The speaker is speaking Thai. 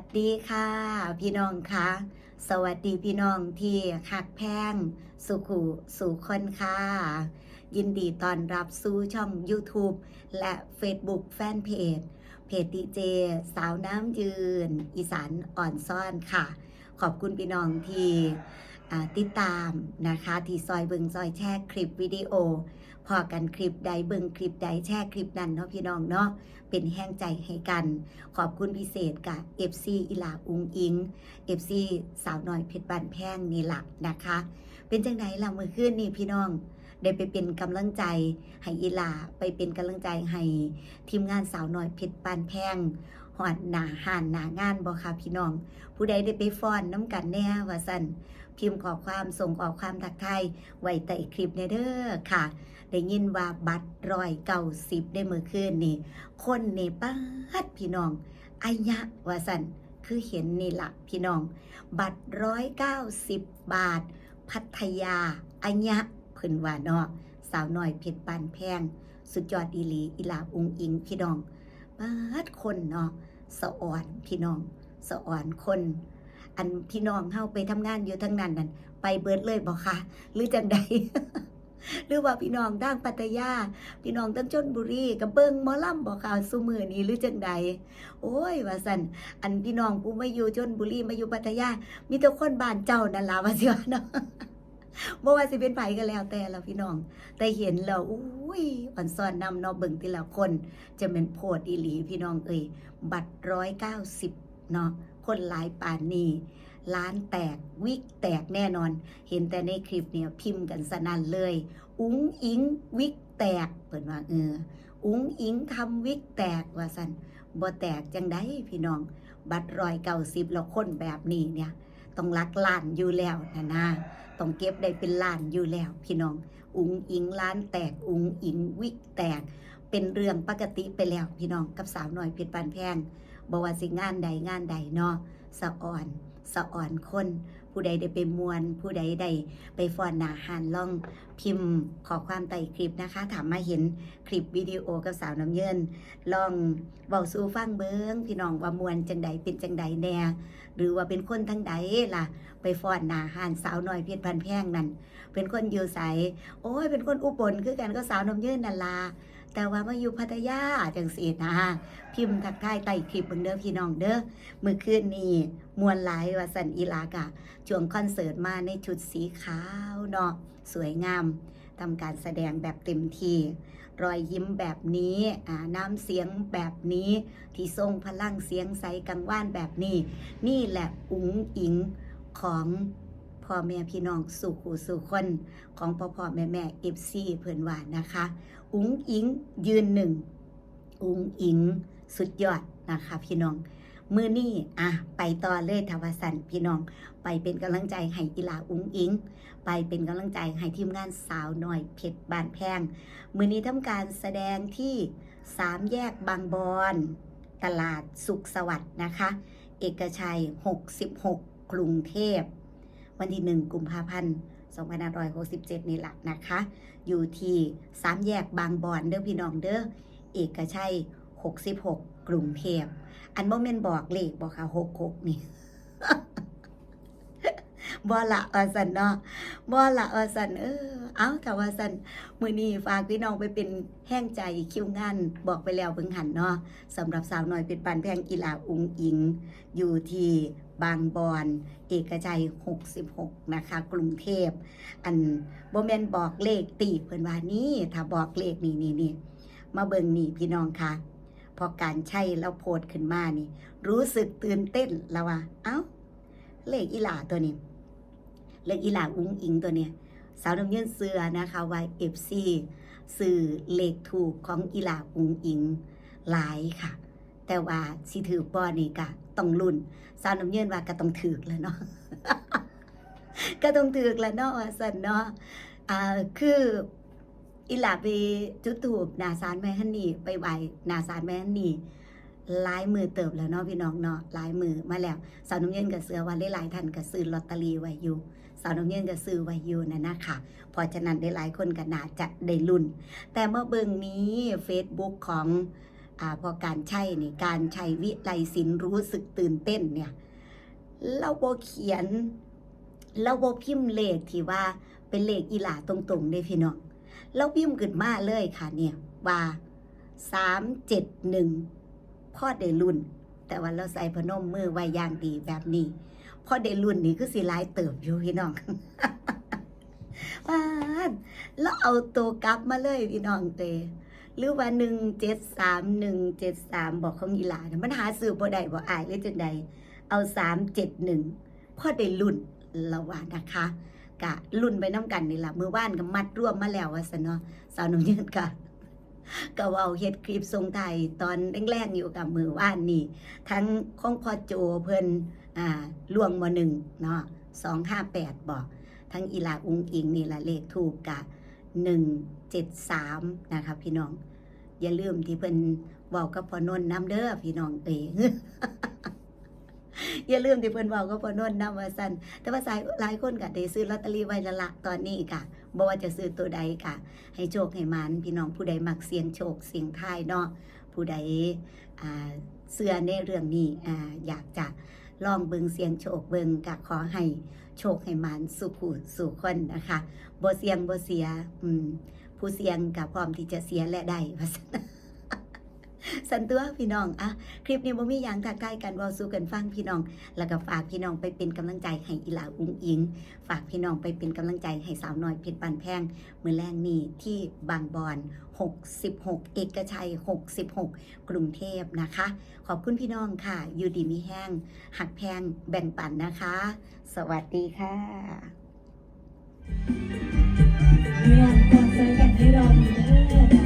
สดีค่ะ พี่น้องคะสวัสดีพี่น้องที่คักแพง สุขุสู่คนค่ะ ยินดีต้อนรับสู่ช่อง YouTube และ Facebook Fanpage เพจดีเจ สาวน้ำยืน อีสานอ่อนซ่อนค่ะ ขอบคุณพี่น้องที่ติดตามนะคะ ที่ซอยเบิงซอยแชร์คลิปวิดีโอ พอกันคลิปใดเบิงคลิปใดแชร์คลิปนั้นเนาะพี่น้องเนาะเป็นแห้งใจให้กัน ขอบคุณพิเศษกับ FC อิลาอุงอิง FC สาวน้อยเพชรบานแพงนี่หลักนะคะ เป็นจังไดล่ะเมื่อคืนนี่พี่น้องได้ไปเป็นกำลังใจให้อิลาไปเป็นกำลังใจให้ทีมงานสาวน้อยเพชรบานแพงหอดหนาหานหนางานบ่ค่ะพี่น้อง ผู้ใดได้ไปฟ้อนน้ำกันแน่ว่าสัน พิมพ์ขอความส่งขอความทักทายไว้ใต้คลิปในเด้อค่ะ ได้ยินว่าบัตรรอยเก้าสิบได้เมื่อคืนนี่ คนนี่ป้าดพี่น้องอายะว่าสันคือเห็นนี่ละพี่น้อง บัตรร้อยเก้าสิบบาท พัทยาอายะเพิ่นว่าเนาะสาวน้อยเพชรปานแพง สุดยอดอีหลีอีลาอุงอิงพี่น้องป้าดคนเนาะสะอ่อนพี่น้องสะอ่อนคน อันพี่น้องเฮาไปทำงานอยู่ทั้งนั้นนั่นไปเบิดเลยบอกคะหรือจังใดหรือว่าพี่น้องดังปัตยา พี่น้องตั้งชนบุรีกับเบิงมอลำบอกข่าวสุมือนี้หรือจังใด โอ้ย ว่าสันอันพี่น้องผู้มาอยู่ชนบุรีมาอยู่ปัตยา มีแต่คนบ้านเจ้านั่นล่ะว่าสิว่าเนาะบ่ว่าสิเป็นไผก็แล้วแต่ละพี่น้อง แต่เห็นแล้วอุ้ยอ่อนซ่อนนำเนาะเบิ่งทีละคน จะเป็นโพดอีหลีพี่น้องเอ้ยบัตรร้อยเก้าสิบเนาะ คนหลายป่านนี้ร้านแตกวิกแตกแน่นอน เห็นแต่ในคลิปเนี่ยพิมพ์กันสนั่นเลย อุ้งอิงวิกแตกเปิดว่าเอออุ้งอิงทำวิกแตกว่าสันบ่แตกจังได้พี่น้อง บัตรรอยเก่าสิบแล้วคนแบบนี้เนี่ยต้องรักล้านอยู่แล้วนะนะต้องเก็บได้เป็นล้านอยู่แล้ว พี่น้อง อุ้งอิงล้านแตกอุ้งอิงวิกแตก เป็นเรื่องปกติไปแล้วพี่น้องกับสาวหน้อยเพชรปานแพง บ่ว่าสิงานใดงานใดเนาะสะอ่อนสะอ่อนคน ผู้ใดได้ไปมวน ผู้ใดได้ไปฟอนหนาหานล่องพิมพ์ขอความใต้คลิปนะคะ ถามมาเห็นคลิปวิดีโอกับสาวน้ำเยินลองเบาสู่ฟังเบิงพี่น้องว่ามวนจังใดเป็นจังใดแน่หรือว่าเป็นคนทั้งใดล่ะ ไปฟอนหนาหานสาวน้อยเพชรพันแพงนั่นเป็นคนอยู่ใสโอ้ยเป็นคนอุบลคือกันก็สาวน้ำเยินนั่นล่ะ แต่ว่ามาอยู่พัทยาจังสีนะพิมพ์ทักทายใต้คลิปเบิ่งเด้อพี่น้องเด้อมือคืนนี้มวนหลายว่าสันอีลากะช่วงคอนเสิร์ตมาในชุดสีขาวเนาะสวยงามทำการแสดงแบบเต็มที่รอยยิ้มแบบนี้น้ำเสียงแบบนี้ ที่ทรงพลังเสียงใสกังว่านแบบนี้ นี่แหละอุ๋งอิงของ พ่อแม่พี่น้องสู่หูสู่คนของพ่อพ่อแม่แม่เอฟซีเพื่อนว่านะคะ อุ๋งอิงยืนหนึ่ง อุ๋งอิงสุดยอดนะคะพี่น้องมือนี่อะไปต่อเลยทวสันพี่น้อง ไปเป็นกำลังใจให้กีฬาอุ้งอิง ไปเป็นกำลังใจให้ทีมงานสาวหน้อยเพชรบานแพง มือนี้ทำการแสดงที่สามแยกบางบอนตลาดสุขสวัสดิ์นะคะ เอกชัย 66 กรุงเทพ วันที่ 1 กุมภาพันธ์2567 นี่แหละนะคะ อยู่ที่สามแยกบางบอนเด้อพี่น้องเด้อเอกชัย 66 กรุงเทพอันบ่แม่นบอกเลขบอกค่ะ66 นี่บ่ละว่าสันเนาะบ่ละว่าสันเออเอาถ้าว่าสันมือนี้ฝากพี่น้องไปเป็นแห้งใจคิวงานบอกไปแล้วเพิ่งหันเนาะสำหรับสาวน้อยเป็นปานแพงกีฬาอุงอิง อยู่ที่ บางบอน เอกชัย 66 นะคะ กรุงเทพ อันบ่แมนบอกเลขตีเพิ่นว่านี่ถ้าบอกเลขนี่นี่นี่มาเบิ่งนี่พี่น้องค่ะ พอการใช่แล้วโพสต์ขึ้นมานี่ รู้สึกตื่นเต้นแล้วว่า เอ้า เลขอีหลาตัวนี้ เลขอีหลาอุ้งอิงตัวเนี้ยสาวน้ำเงินเสือนะคะว่าเอฟซีสื่อเลขถูกของอีหลาอุ้งอิงหลายค่ะ แต่ว่าสิถือป้อนี่ก็ต้องรุ่นสาวน้ำเงินว่าก็ต้องถือแล้วเนาะก็ต้องถือแล้วเนาะสันเนาะอ่าคืออีหลาไปจุดถูกนาสารแม่ฮันนี่ไปไหวนาสารแม่ฮันนี่ลายมือเติบแล้วเนาะพี่น้องเนาะลายมือมาแล้วสาวน้ำเย็นกับเสือวันได้หลายท่านก็ซื้อลอตเตอรี่ไว้อยู่สาวน้ำเย็นก็ซื้อไว้อยู่นะนะคะเพราะฉะนั้นได้หลายคนก็น่าจะได้ลุ้นแต่เมื่อเบิ่งนี้ Facebook ของ อ่าพอการใช้นี่การใช้วิไลศิลป์รู้สึกตื่นเต้นเนี่ยเราโบเขียนเราโบพิมพ์เลขที่ว่าเป็นเลขอีหลาตรงๆได้พี่น้องเราพิมพ์ขึ้นมาเลยค่ะเนี่ยว่าสามเจ็ดหนึ่งพ่อได้รุ่น แต่ว่าเราใส่พนมมือไว้อย่างดีแบบนี้พ่อได้รุ่นนี่คือสิหลายเติบอยู่พี่น้องว้าแล้วเอาตัวกลับมาเลยพี่น้องเต หรือว่าหนึ่งเจ็ดสามหนึ่งเจ็ดสามบอกของอีหลาเนี่ยมันหาซื้อบ่ได้บ่อายหรือจังใดเอาสามเจ็ดหนึ่งพ่อได้รุ่นละว่านะคะ กะรุ่นไปน้ำกันนี่ละมือว่านก็มัดร่วมมาแล้วว่าซะเนาะสาวน้ำยืนกะก็เว้าเฮ็ดคลิปทรงไทยตอนแรกๆอยู่กับมือว่านนี่ ทั้งของพ่อโจเพิ่นอ่าล่วงมาหนึ่งเนาะสองห้าแปดบอกทั้งอีลาอุงอิงนี่ละเลขถูกกะ หนึ่งเจ็ดสามนะคะ พี่น้อง อย่าลืมที่เพิ่นเว้ากับพ่อนนท์น้ำเด้อพี่น้องเอยอย่าลืมที่เพิ่นเว้ากับพ่อนนท์น้ำว่าซั่นแต่ว่าสายหลายคนก็ได้ซื้อลอตเตอรี่ไว้ละละตอนนี้กะบ่ว่าจะซื้อตัวใดกะให้โชคให้มันพี่น้องผู้ใดมักเสียงโชคเสียงทายเนาะผู้ใดเสื้อในเรื่องนี้ออยากจะ ลองเบิงเสียงโชคเบิงกะขอให้โชคให้มันสุขุสู่คนนะคะบ่เสียงบ่เสียอืมผู้เสียงกับพร้อมที่จะเสียและได้ว่าซั่น สันตัวพี่น้องอะคลิปนี้บ่มีหยังทักทายกันว้าสู่กันฟังพี่น้อง แล้วก็ฝากพี่น้องไปเป็นกำลังใจให้อีหลาอุ้งอิง ฝากพี่น้องไปเป็นกำลังใจให้สาวน้อยเพชรปานแพงมือแรงนี้ที่บางบอน66 เอกชัย 66 กรุงเทพนะคะ ขอบคุณพี่น้องค่ะ อยู่ดีมีแห้ง หักแพงแบ่งปันนะคะ สวัสดีค่ะเรื่องความใจกันให้รอดูเด้อ